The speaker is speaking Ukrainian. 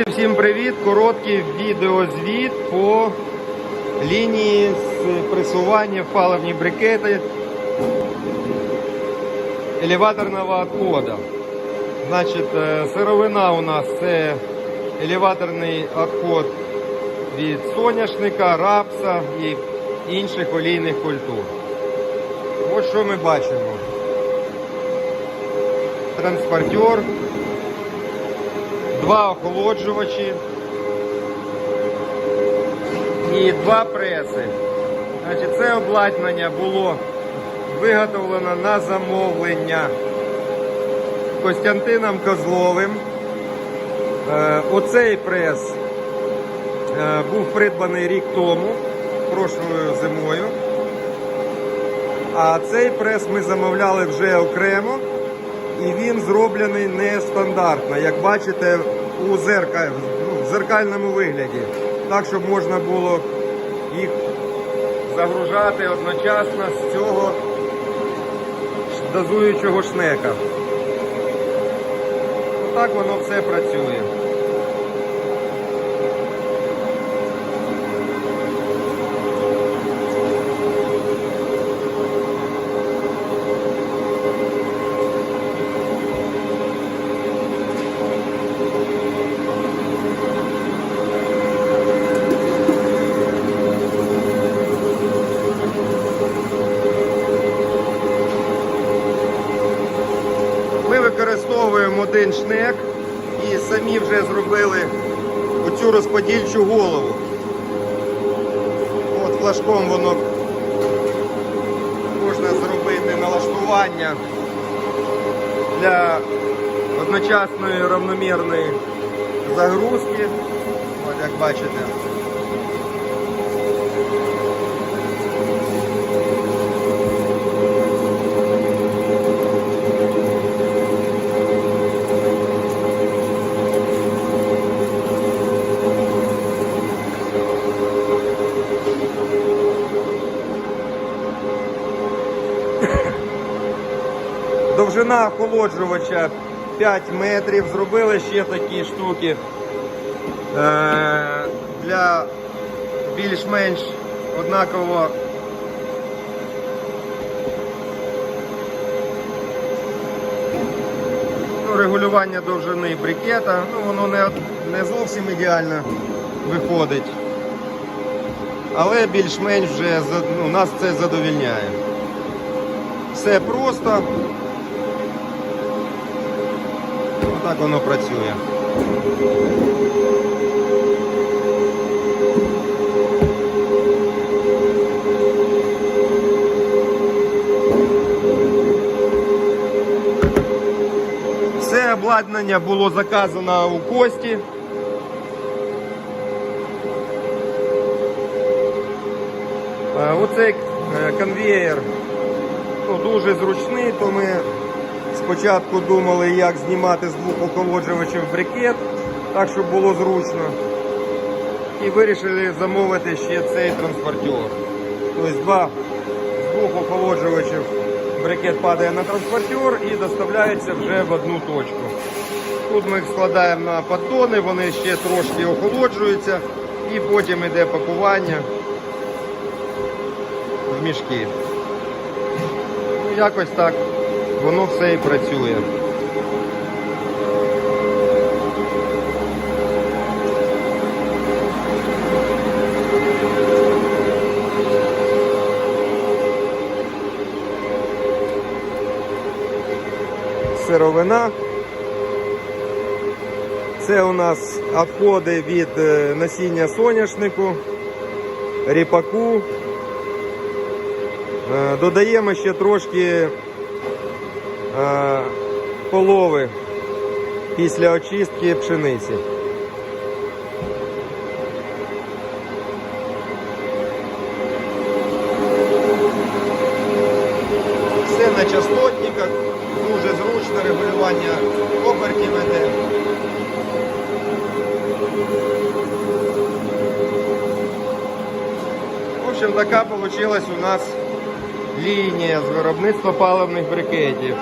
Друзі, всім привіт! Короткий відеозвіт по лінії з пресування в паливні брикети елеваторного відходу. Значить, е, сировина у нас це елеваторний відход від соняшника, рапса і інших олійних культур. Ось що ми бачимо. Транспортер, два охолоджувачі і два преси. Значить, це обладнання було виготовлено на замовлення Костянтином Козловим. Е, Оцей прес е, був придбаний рік тому, прошлою зимою. А цей прес ми замовляли вже окремо. І він зроблений нестандартно, як бачите, у ну, зеркальному вигляді. Так, щоб можна було їх загружати одночасно з цього дозуючого шнека. Отак воно все працює. Шнек і самі вже зробили оцю розподільчу голову. От флажком воно можна зробити налаштування для одночасної равномірної загрузки. От як бачите. Довжина охолоджувача 5 метрів. Зробили ще такі штуки е, для більш-менш однаково. Регулювання довжини брикета. Ну, воно не, не зовсім ідеально виходить. Але більш-менш вже ну, нас це задовільняє. Все просто. Отак воно працює. Все обладнання було заказано у Кості. Е, Оцей е, конвеєр ну, дуже зручний, то ми спочатку думали, як знімати з двох охолоджувачів брикет, так щоб було зручно. І вирішили замовити ще цей транспортер. Тобто два з двох охолоджувачів брикет падає на транспортер і доставляється вже в одну точку. Тут ми їх складаємо на поддони, вони ще трошки охолоджуються і потім йде пакування в мішки. Ну, якось так воно все і працює. Сировина. Це у нас відходи від е, насіння соняшнику, ріпаку. Е, Додаємо ще трошки полови після очистки пшениці. Все на частотниках, дуже зручне регулювання обертів іде. В общем, така вийшла у нас лінія з виробництва паливних брикетів.